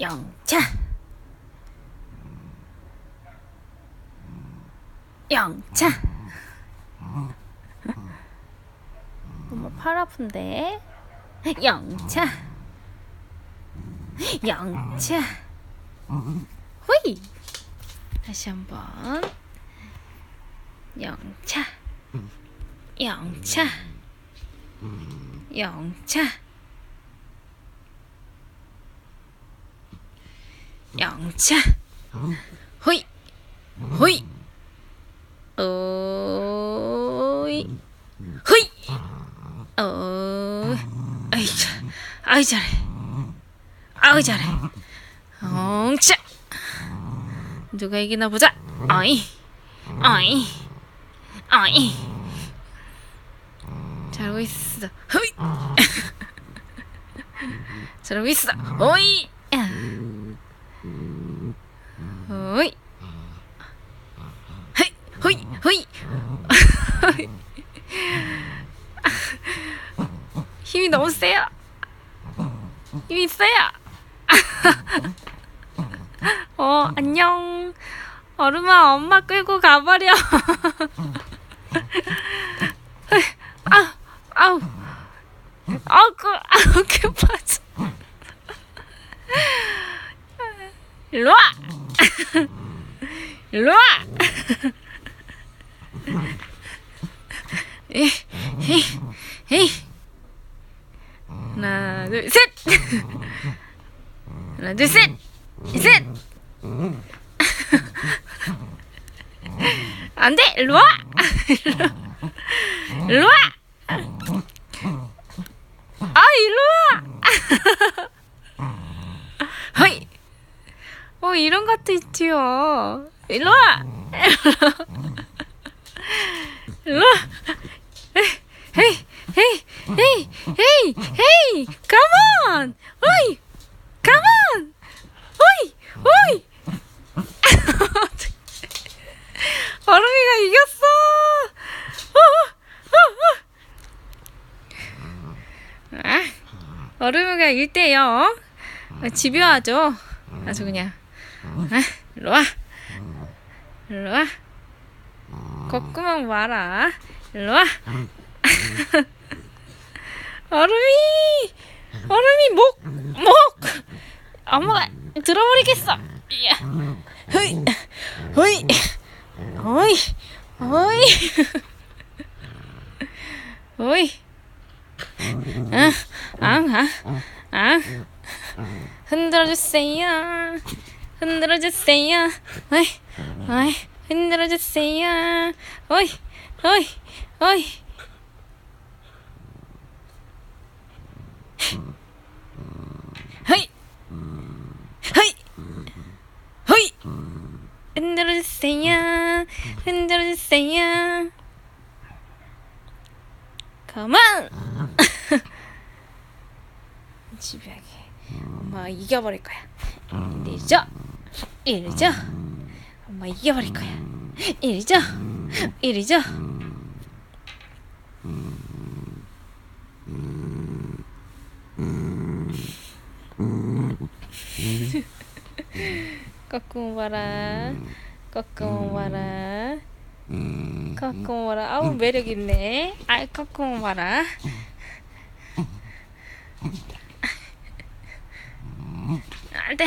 영차 영차 엄마 팔 아픈데? 영차 영차 호이. 다시 한번. 영차 영차 영차 영차. 호이. 호이. 오이. 호이. 어 아이 참. 아이 잘해. 아이 잘해. 엉차. 누가 이기나 보자. 아이. 아이. 아이. 잘하고 있어. 호이. 잘하고 있어. 호이 호이 호이 호이 힘이 너무 세요 세요. 어 안녕. 얼음아 엄마 끌고 가버려. 아우 아우. 아우 그 아우 그 빠져. 일로 와. 일로 와 에이 에이 에이 하나 둘셋 하나 둘셋 셋 안돼 일로 와 일로 와 아, 일로 와! 허이! 어, 이런 것도 있지요. 일로 와! 일로 와! 헤이, 헤이, 헤이, 헤이, 헤이, 헤이! Come on! 어이! Come on! 어이! 어이! 얼음이가 이겼어! 어, 어, 어, 어. 아, 얼음이가 1대 0. 아, 집요하죠. 아주 그냥. 아, 일로 와. 일로 와. 콧구멍 봐라. 일로 와. 얼음이! 얼음이 목! 목! 엄마가 들어버리겠어. 야. 허이! 허이! 허이! 허이! 허이! 아, 아, 아, 아. 흔들어주세요. 흔들어주세요. 어이, 어이, 흔들어주세요. 어이, 어이, 어이. 허이, 허이, 허이. 흔들어주세요. 흔들어주세요. 그만. 집요하게. 엄마가 이겨버릴 거야. 이리죠. 이리죠. 엄마 이겨버릴 거야. 이리죠. 이리 죠 꺾고 봐라 꺾고 봐라 꺾고 봐라. 아우 매력 있네. 아이 꺾고 봐라. 안돼.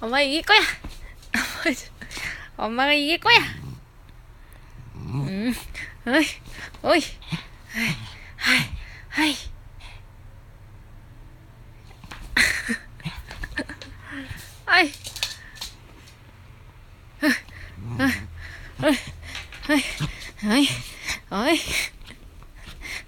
엄마 이길 거야. 엄마가 이길 거야. 음. 어이 어이 하이 하이 어이 어이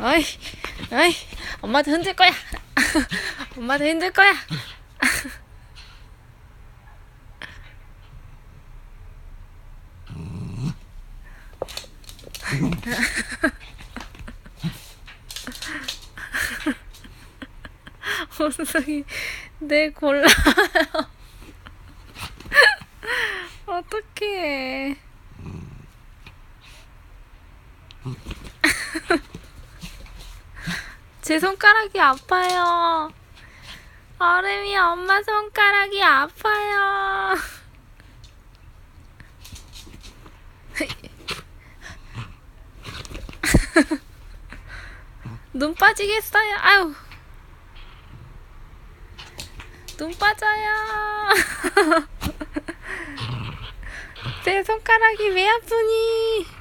어이 어이 엄마도 흔들 거야 엄마도 힘들 거야. 원숭이 내 골라요. 어떡해. 제 손가락이 아파요. 얼음이 엄마 손가락이 아파요. 눈 빠지겠어요. 아유. 눈 빠져요. 내 손가락이 왜 아프니?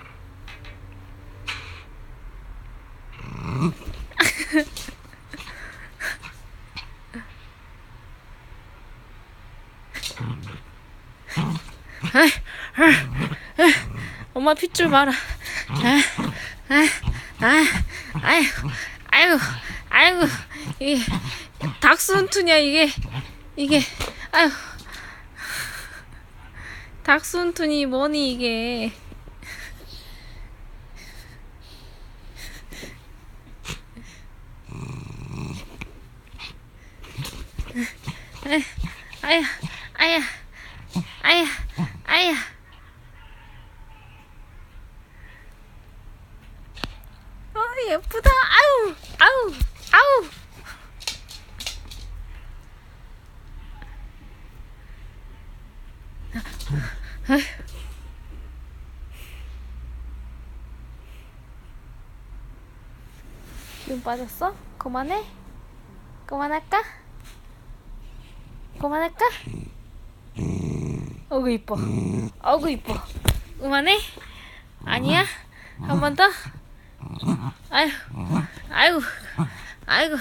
엄마 핏줄 봐라. 아, 아, 아, 아유, 아유, 아유, 이게 닥스훈트냐 이게 이게 아유 닥스훈트니 뭐니 이게 아야 아야 아야 아야 아 예쁘다 아우 아우 아우 눈 빠졌어? 그만해? 그만할까? 그만할까? 어구 이뻐 어구 이뻐 그만해? 아니야? 한 번 더? 아유 아이고 아이고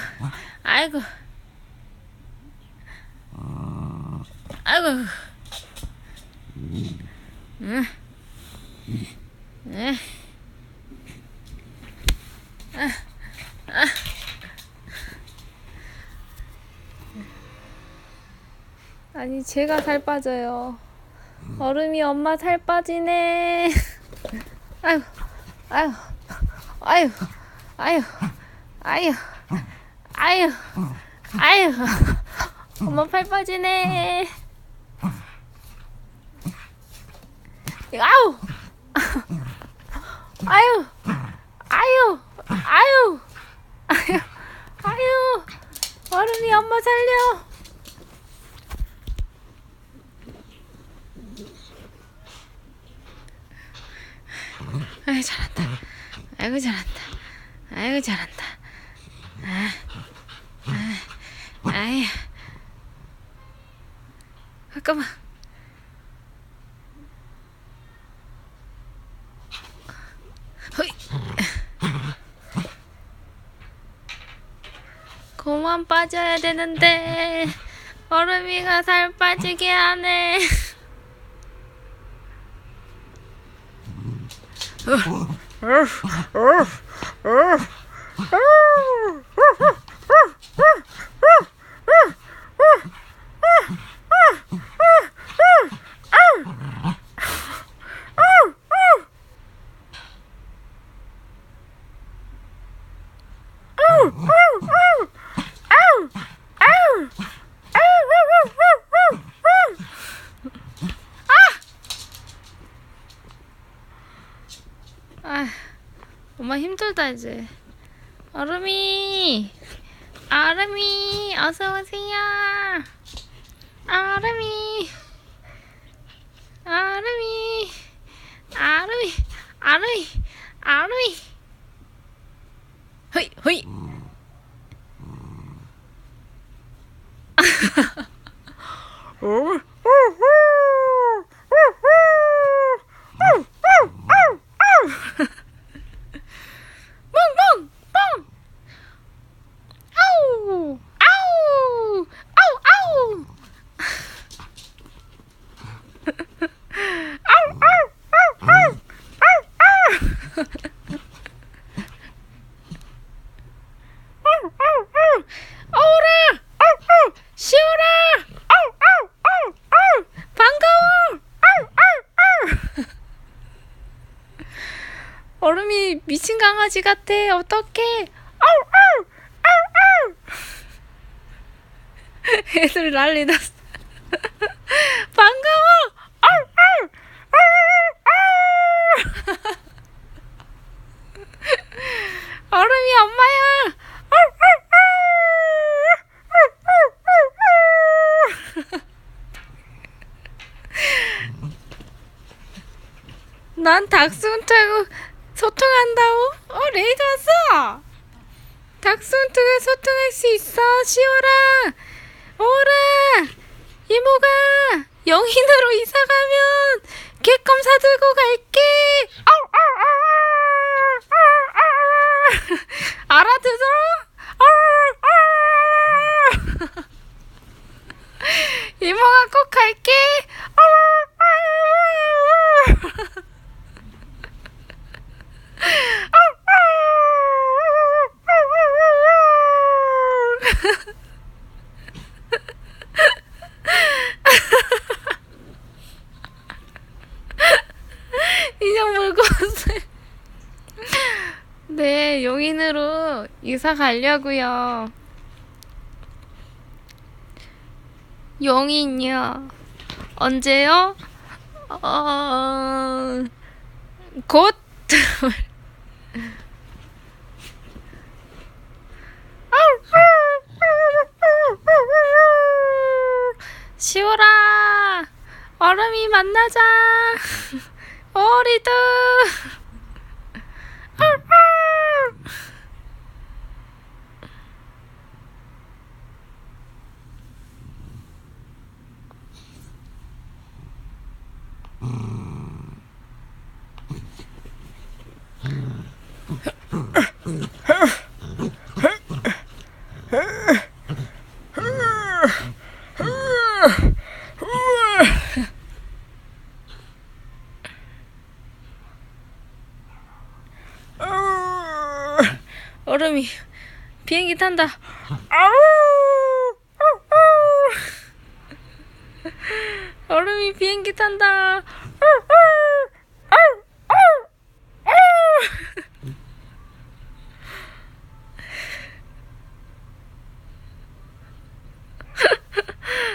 아이고 아이고 응. 응. 아 니 제가 살 빠져요. 얼음이 엄마 살 빠지네. 아유, 아유, 아유, 아유, 아유, 아유, 아유. 엄마 팔 빠지네. 아우, 아유, 아유, 아유, 아유, 아유. 얼음이 엄마 살려. 아이 잘한다. 아이고 잘한다. 아이고 잘한다. 아, 아, 아이. 잠깐만. 허이. 그만 빠져야 되는데 얼음이가 살 빠지게 하네. Ah! 힘들다 이제. 얼음이, 얼음이, 어서 오세요. 얼음이, 얼음이, 얼음이, 얼음이, 얼음이. 허이, 허이. 멍멍 강아지 같아. 어떡해. 아우, 아우, 아우, 아우. 애들 난리 났어. 반가워. 아우, 아우, 아우, 아우. 얼음이 엄마야. 아우, 아우, 아우. 난 닥스훈 타고 소통한다오. 어, 레이드 왔어! 닥스훈트가 소통할 수 있어, 시오라! 오라! 이모가 영인으로 이사가면 개껌 사들고 갈게! 아우, 아우, 아우, 아우, 아우, 아우. 알아들어? 아우, 아우. 이모가 꼭 갈게! 아우, 아우, 아우. 인형 물고 왔어요. 네, 용인으로 이사 가려고요. 용인이요. 언제요? 어, 곧? 시오라, 얼음이 만나자. 오리도. 얼음이 비행기 탄다. 얼음이 비행기 탄다.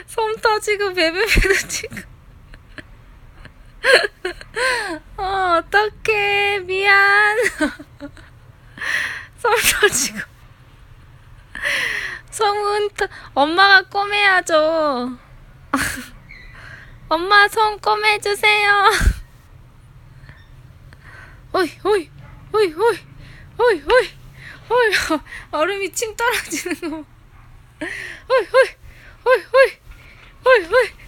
손 터지고 베베베도 치고. 어, 어떡해. 미안. 손 터지고. 손은 터... 엄마가 꼬매야죠. 엄마 손 꼬매주세요. 어이, 어이, 어이, 어이, 어이, 어이, 어이, 얼음이 침 떨어지는 거. 봐. 어이, 어이, 어이, 어이, 어이, 어이.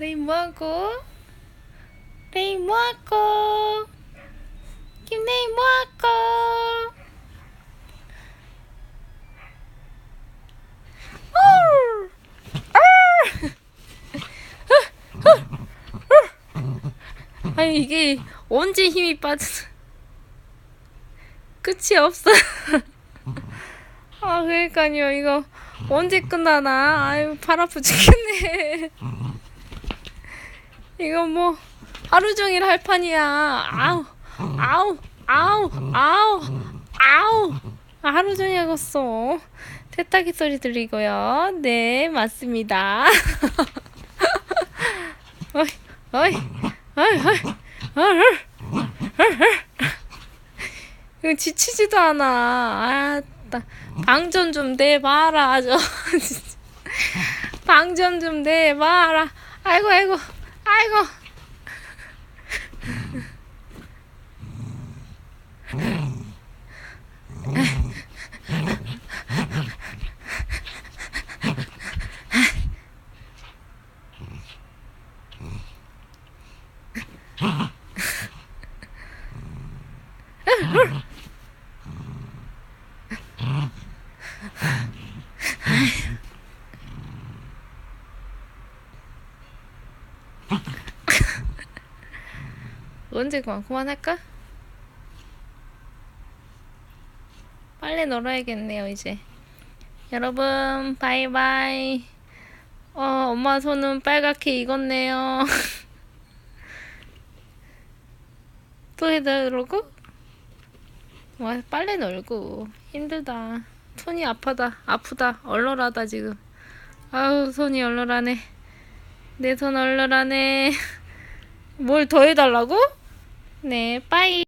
레이 뭐하고? 레이 뭐하고? 김레이 뭐하고? 아니 이게 언제 힘이 빠져? 끝이 없어. 아 그러니까요 이거 언제 끝나나? 아유 팔 아프 죽겠네. 이거 뭐 하루 종일 할 판이야. 아우, 아우, 아우, 아우, 아우. 하루 종일 하겠어. 세탁기 소리 들리고요. 네, 맞습니다. 어이, 어이, 어이, 어이, 어이, 이거 지치지도 않아. 아, 따. 방전 좀 내봐라, 저. 방전 좀 내봐라. 아이고, 아이고. 아이고. 언제 그만 그만할까? 빨리 놀아야겠네요 이제. 여러분 바이바이. 어 엄마 손은 빨갛게 익었네요. 또 해달라고? 와 빨리 놀고. 힘들다. 손이 아파다 아프다 얼얼하다 지금. 아우 손이 얼얼하네. 내 손 얼얼하네. 뭘 더 해달라고? 네, 빠이.